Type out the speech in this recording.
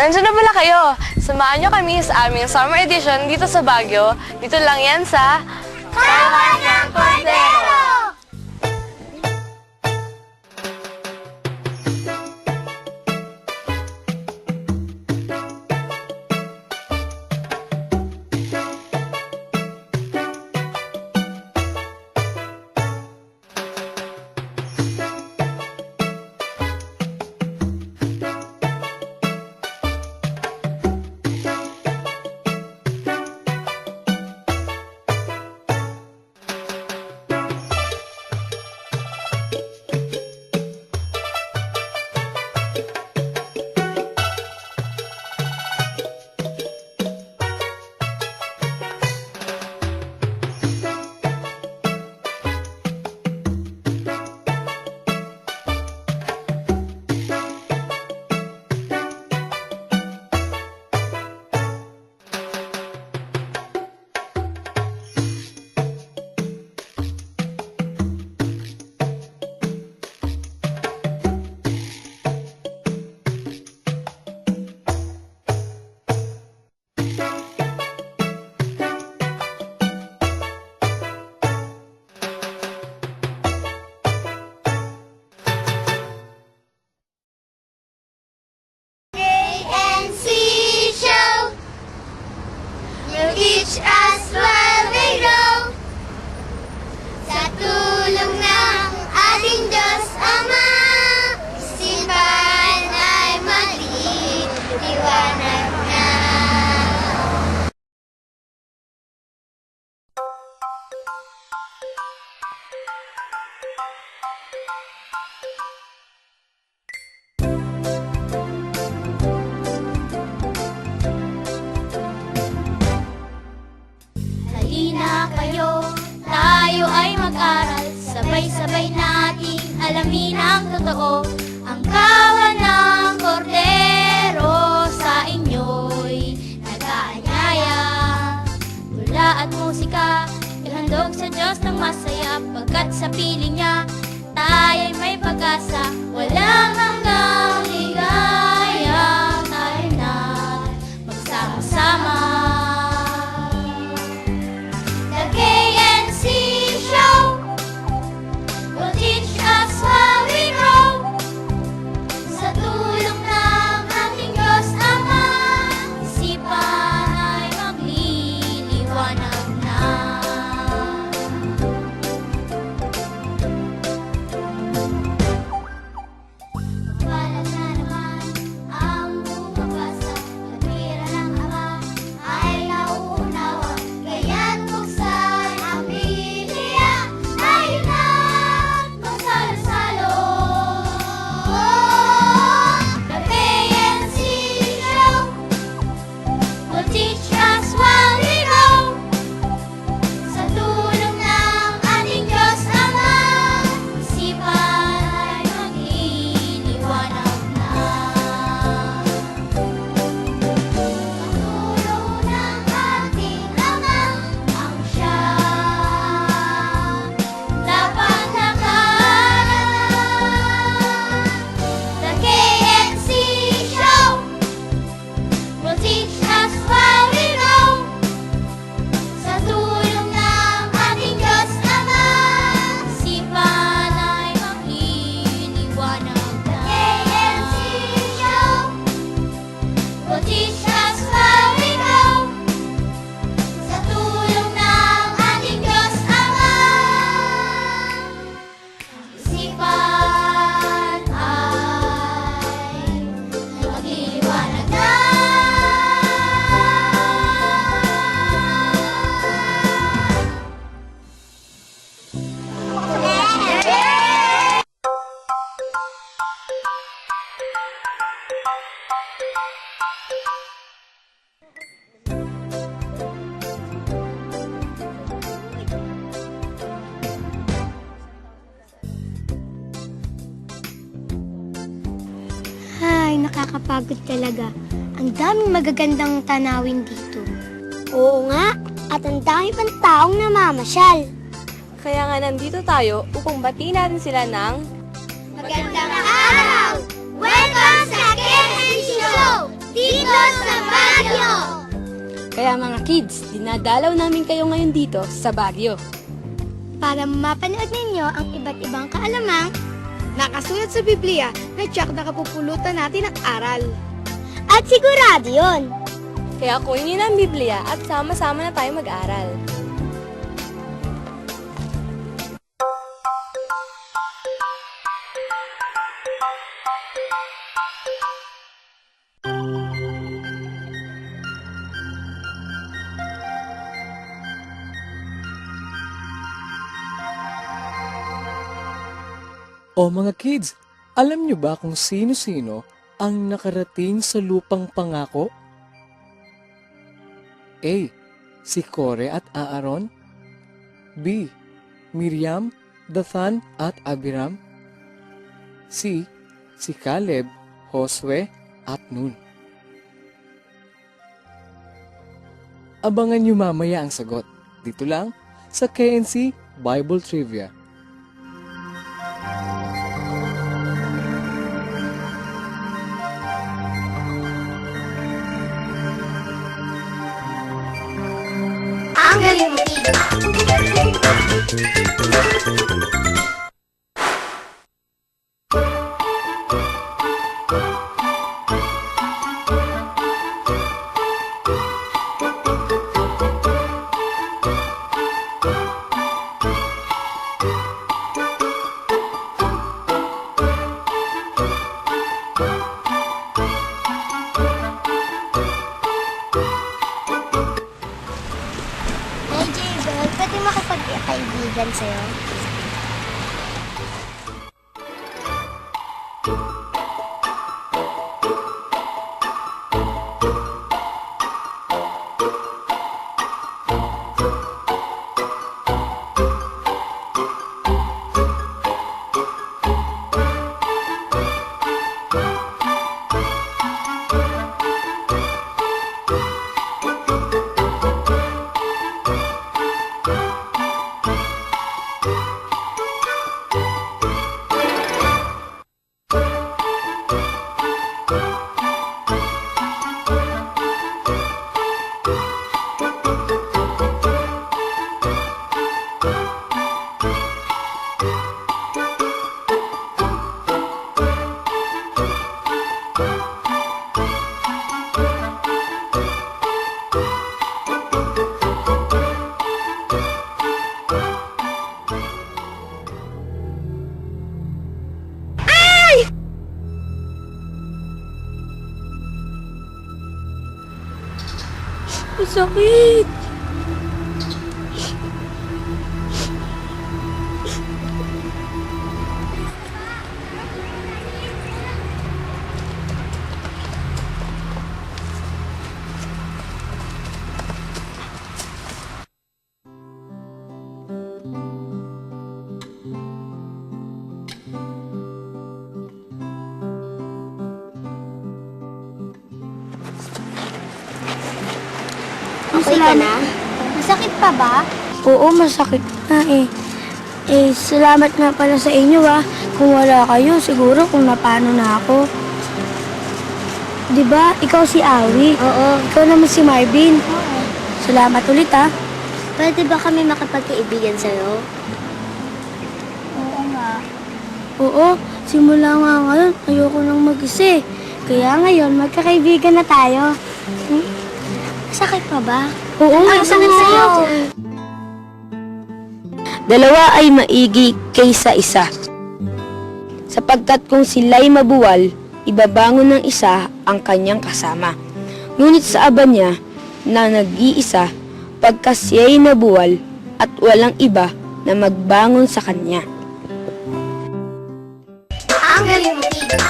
Nandiyan na pala kayo. Samahan nyo kami sa aming summer edition dito sa Baguio. Dito lang yan sa... Kawan ng Cordero! Sabay-sabay nating alamin ang totoo. Ang kawan ng kordero sa inyo'y nag-aanyaya. Tula at musika, ihandog sa Diyos ng masaya. Pagkat sa piling niya, tayo'y may pag-asa. Walang hanggang nakakapagod talaga. Ang daming magagandang tanawin dito. Oo nga, at ang dami pang taong namamasyal. Kaya nga nandito tayo upang batiin natin sila ng Magandang araw! Welcome sa KNC Show! Dito sa Baguio! Kaya mga kids, dinadalaw namin kayo ngayon dito sa Baguio. Para mapanood ninyo ang iba't ibang kaalamang Nakasulat sa Biblia na tiyak na kapupulutan natin ang aral. At sigurado yun! Kaya kunin niyo na ang Biblia at sama-sama na tayo mag-aral. O mga kids, alam nyo ba kung sino-sino ang nakarating sa lupang pangako? A. Si Kore at Aaron B. Miriam, Dathan at Abiram C. Si Caleb, Josue at Nun Abangan nyo mamaya ang sagot. Dito lang sa KNC Bible Trivia. Galing mo, 주세요. Sa'yo? Sakit! Okay ka na? Masakit pa ba? Oo, masakit na eh. Eh, salamat nga pala sa inyo ah. Kung wala kayo, siguro kung napano na ako. Di ba, ikaw si Awi? Oo. Ikaw naman si Marvin. Salamat ulit ah. Pwede ba kami makipagkaibigan sa'yo? Oo, simula nga ngayon, ayoko nang mag-isa eh. Kaya ngayon, magkakaibigan na tayo. Masakit pa ba? Oo, ang sakit sa'yo. Dalawa ay maigi kaysa isa. Sapagkat kung sila'y mabuwal, ibabangon ng isa ang kanyang kasama. Ngunit sa aba niya na nag-iisa, pagka siya'y nabuwal at walang iba na magbangon sa kanya. Ang galing mo, Tito!